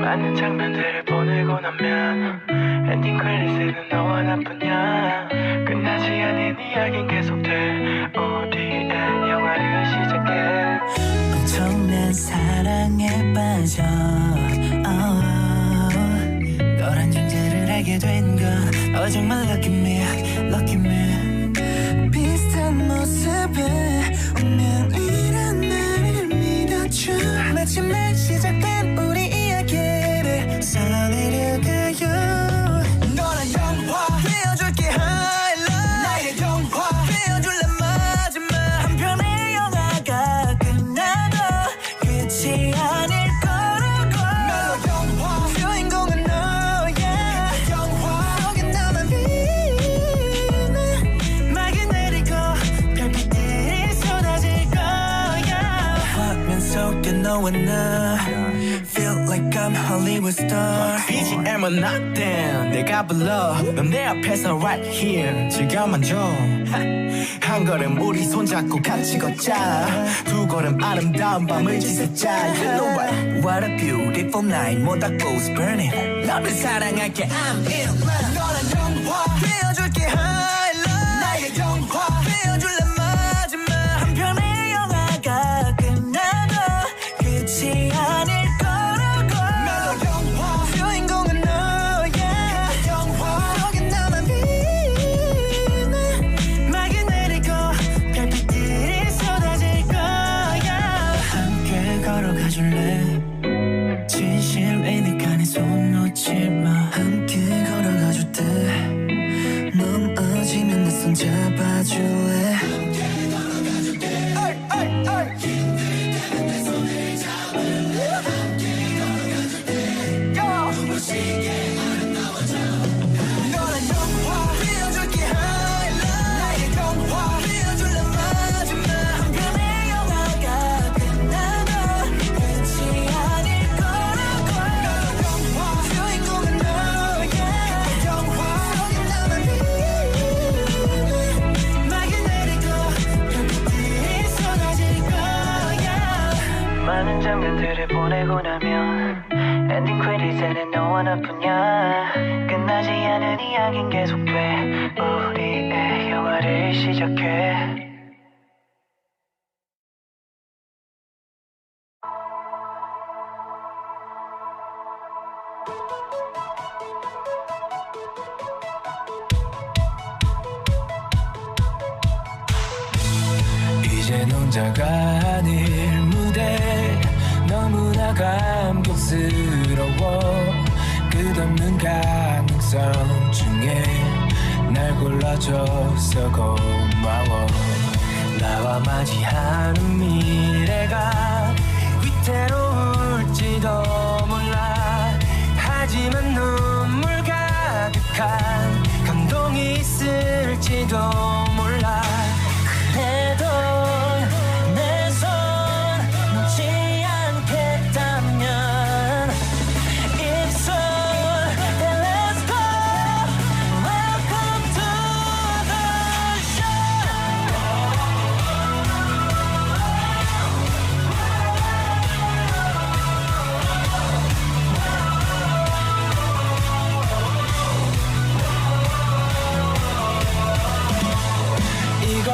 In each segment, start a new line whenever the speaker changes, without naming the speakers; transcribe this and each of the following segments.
많은 장면들을 보내고 나면 엔딩 크레딧에는 너와 나뿐이야. 끝나지 않은 이야기는 계속돼. 우리의 영화를 시작해.
엄청난 사랑에 빠져. Oh, 너란 존재를 알게 된건 너 정말 lucky me, lucky me. 비슷한 모습에 운명이 속에 너와 나 Feel like I'm Hollywood star BGM은 nothing 내가 불러 넌 내 앞에서 right here 즐겨만 줘한 걸음 우리 손잡고 같이 걷자 두 걸음 아름다운 밤을 지새자 You know what What a beautiful night 모닥불 burning 너를 사랑할게 I'm in love 너란 영화 걸어가줄래? 진심이니까 내손 놓지 마. 함께 걸어가줄 때 넘어지면 내 손 잡아줄래
보내고 나면 엔딩 크레딧에는 너와 나뿐이야. 끝나지 않은 이야기는 계속돼. 우리의 영화를 시작해.
이젠 혼자가 아닐 감격스러워. 끝없는 가능성 중에 날 골라줘서 고마워. 나와 맞이하는 미래가 위태로울지도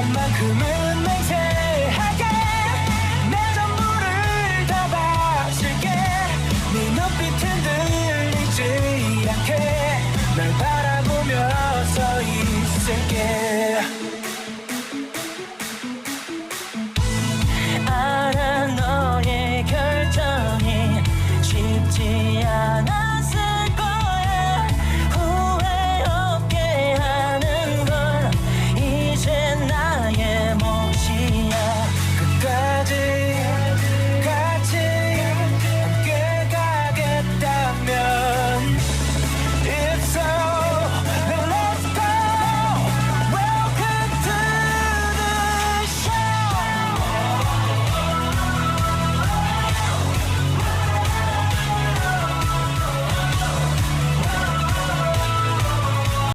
만큼은